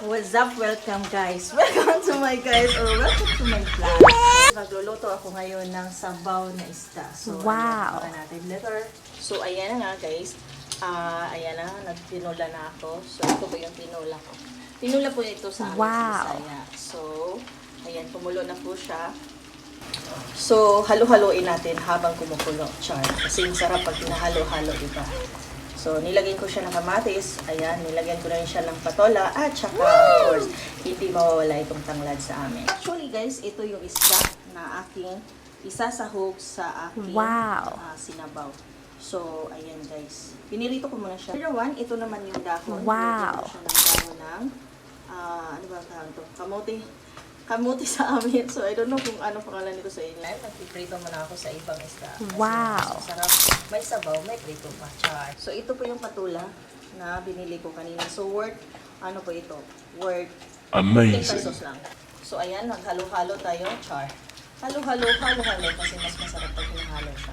What's up? Welcome guys. Welcome to my guys or welcome to my vlog. Magluluto ako ngayon ng sabaw na isda. So, Wow. ayan, natin letter. So, ayan na nga guys. Ah, ayan na, nagtinula na ako. So, ito po yung tinula ko. Tinula po ito sa amin Wow. Bisaya. So, ayan, kumulo na po siya. So, halo-haloin natin habang kumukulo. Char. Kasi yung sarap pag hinahalo-halo, diba? So, nilagyan ko siya ng kamatis. Ayan, nilagyan ko na rin siya ng patola. At saka, of course, hindi mawawala itong tanglad sa amin. Actually, guys, ito yung isda na aking isasahog sa aking Wow. ah, sinabaw. So, ayan guys. Pinirito ko muna siya. Number one, ito naman yung dahon. Wow. ko siya ng dahon ng, ah, ano ba ang to? Kamote. Kamote sa amin. So, I don't know kung ano pangalan nito sa inyo. Nagpiprito muna ako sa ibang isda. Wow. mas Masarap. May sabaw, may prito pa. Char. So, ito po yung patula na binili ko kanina. So, worth, ano po ito? Worth 10 Amazing. pesos lang. So, ayan, naghalo-halo tayo. Char. Halo-halo, halo-halo kasi mas masarap pag hinahalo siya.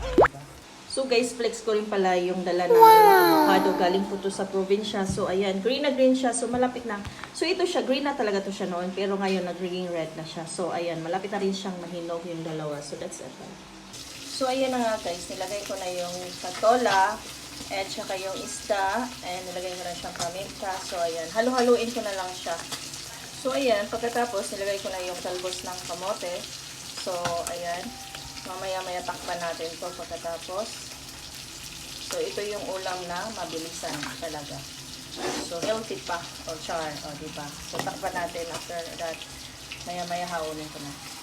So guys, flex ko rin pala yung dala ng avocado. Galing po to sa probinsya. So ayan, green na green siya. So malapit na. So ito siya, green na talaga to siya noon. Pero ngayon, nagiging red na siya. So ayan, malapit na rin siyang mahinog yung dalawa. So that's it. So ayan na nga guys, nilagay ko na yung patola at saka yung isda. And nilagay ko na siyang paminta. So ayan, halo-haluin ko na lang siya. So, ayan. Pagkatapos, nilagay ko na yung talbos ng kamote. So, ayan. Mamaya-maya takpan natin to pagkatapos. So, ito yung ulam na mabilisan talaga. So, healthy pa. O char. O, diba? So, takpan natin after that. Maya-maya haunin ko na.